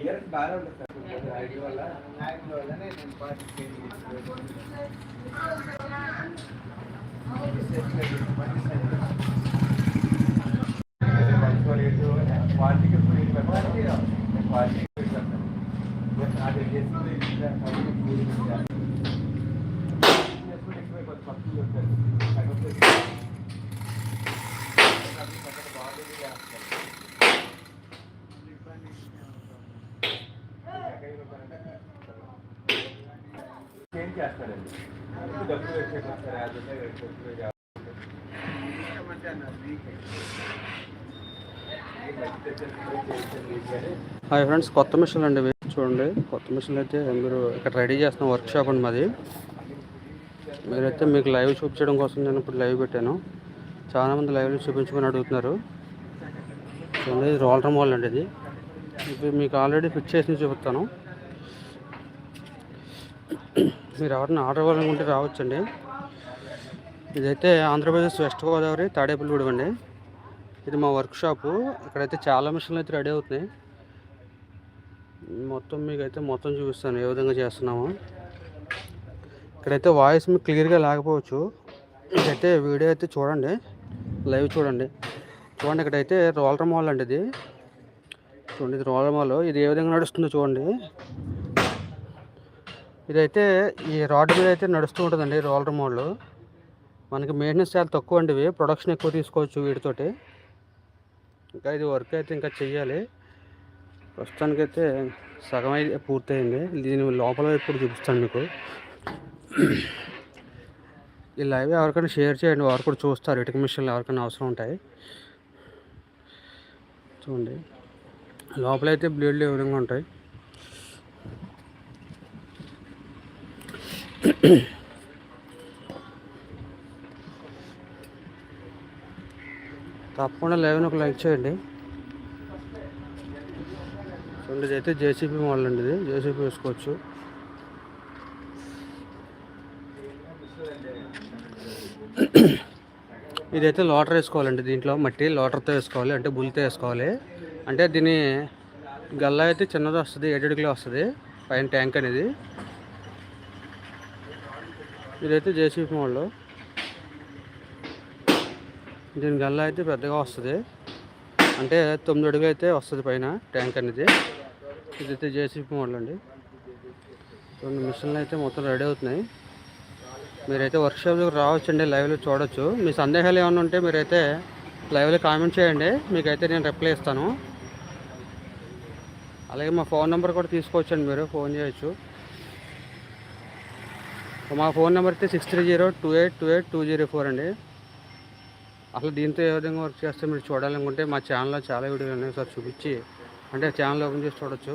Years బాగానే ఉంటుంది sir ID వల్ల వల్లనే నేను పార్టిసిపేట్ డబ్బులు యాభై హాయ్ ఫ్రెండ్స్ కొత్త మిషన్ అండి చూడండి కొత్త మిషన్లు అయితే మీరు ఇక్కడ రెడీ చేస్తున్న వర్క్ షాప్ అండి మాది. మీరైతే మీకు లైవ్ చూపించడం కోసం నేను ఇప్పుడు లైవ్ పెట్టాను. చాలామంది లైవ్లో చూపించుకొని అడుగుతున్నారు. చూడండి ఇది రోలర్ మోల్ అండి ఇది. ఇది మీకు ఆల్రెడీ ఫిట్ చేసి చూపిస్తాను. మీరు ఎవరైనా ఆర్డర్ ఇవ్వాలనుకుంటే రావచ్చండి. ఇదైతే ఆంధ్రప్రదేశ్ వెస్ట్ గోదావరి తాడేపల్లిగూడెం అండి. ఇది మా వర్క్ షాపు. ఇక్కడైతే చాలా మిషన్లు అయితే రెడీ అవుతున్నాయి. మొత్తం మీకు అయితే మొత్తం చూపిస్తాను ఏ విధంగా చేస్తున్నాము. ఇక్కడైతే వాయిస్ మీకు క్లియర్గా లేకపోవచ్చు. ఇదైతే వీడియో అయితే చూడండి. లైవ్ చూడండి. చూడండి ఇక్కడైతే రోలర్ మాల్ అండి ఇది. చూడండి ఇది రోలర్ మాల్. ఇది ఏ విధంగా నడుస్తుందో చూడండి. ఇదైతే ఈ రాడ్ మీద అయితే నడుస్తూ ఉంటుందండి రోలర్ మోడల్. మనకి మెయింటెనెన్స్ చాలా తక్కువ అండి ఇవి. ప్రొడక్షన్ ఎక్కువ తీసుకోవచ్చు వీటితోటి. ఇంకా ఇది వర్క్ అయితే ఇంకా చెయ్యాలి. ప్రస్తుతానికైతే సగం అయితే పూర్తయింది. దీని లోపల ఇప్పుడు చూపిస్తాను మీకు. ఈ లైవ్ ఎవరికైనా షేర్ చేయండి. వారు కూడా చూస్తారు. ఇటుక మిషన్లు ఎవరికైనా అవసరం ఉంటాయి. చూడండి. లోపలైతే బ్లేడ్లు ఏ విధంగా ఉంటాయి. తప్పకుండా లెవెన్ ఒక లైక్ చేయండి. చూడండి అయితే జేసీబీ మోడల్ అండి ఇది. జేసీబీ వేసుకోవచ్చు. ఇదైతే లోటర్ వేసుకోవాలండి దీంట్లో. మట్టి లోటర్తో వేసుకోవాలి అంటే బుల్తో వేసుకోవాలి. అంటే దీని గల్లా అయితే చిన్నది వస్తుంది ఏడడుగులో వస్తుంది పైన ట్యాంక్ అనేది. ఇదైతే జేసీపీ మోడల్ దీని గల్లా అయితే పెద్దగా వస్తుంది. అంటే తొమ్మిది అడుగులు అయితే వస్తుంది పైన ట్యాంక్ అనేది. ఇదైతే జేసీపీ మోడల్ అండి. రెండు మిషన్లు అయితే మొత్తం రెడీ అవుతున్నాయి. మీరైతే వర్క్షాప్కి రావచ్చండి లైవ్లో చూడొచ్చు. మీ సందేహాలు ఏమైనా ఉంటే మీరైతే లైవ్లో కామెంట్ చేయండి. మీకైతే నేను రిప్లై ఇస్తాను. అలాగే మా ఫోన్ నెంబర్ కూడా తీసుకోవచ్చండి మీరు ఫోన్ చేయొచ్చు. మా ఫోన్ నెంబర్ అయితే six three zero two eight two eight two zero four అండి. అసలు దీంతో ఏ విధంగా వర్క్ చేస్తే మీరు చూడాలనుకుంటే మా ఛానల్లో చాలా వీడియోలు ఉన్నాయి. సార్ చూపించి అంటే ఛానల్ ఓపెన్ చేసి చూడొచ్చు.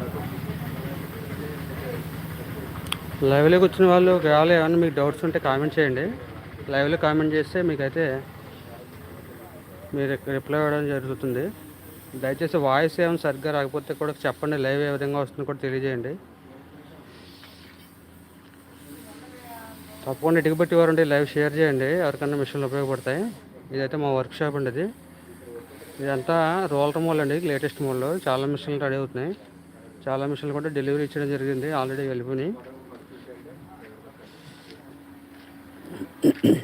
Gracias. లైవ్లోకి వచ్చిన వాళ్ళు ఒకవేళ ఏమైనా మీకు డౌట్స్ ఉంటే కామెంట్ చేయండి. లైవ్లో కామెంట్ చేస్తే మీకైతే మీరు రిప్లై ఇవ్వడం జరుగుతుంది. దయచేసి వాయిస్ ఏమైనా సరిగ్గా రాకపోతే కూడా చెప్పండి లైవ్ ఏ విధంగా వస్తుందో కూడా తెలియజేయండి. తప్పకుండా ఇటుకబెట్టి వారండి లైవ్ షేర్ చేయండి. ఎవరికన్నా మిషన్లు ఉపయోగపడతాయి. ఇదైతే మా వర్క్ షాప్ అండి ఇది. ఇదంతా రోలర్ మోల్ అండి లేటెస్ట్ మోల్లో చాలా మిషన్లు రెడీ అవుతున్నాయి. చాలా మిషన్లు కూడా డెలివరీ ఇచ్చడం జరిగింది. ఆల్రెడీ వెళ్ళిపోయినాయి. mm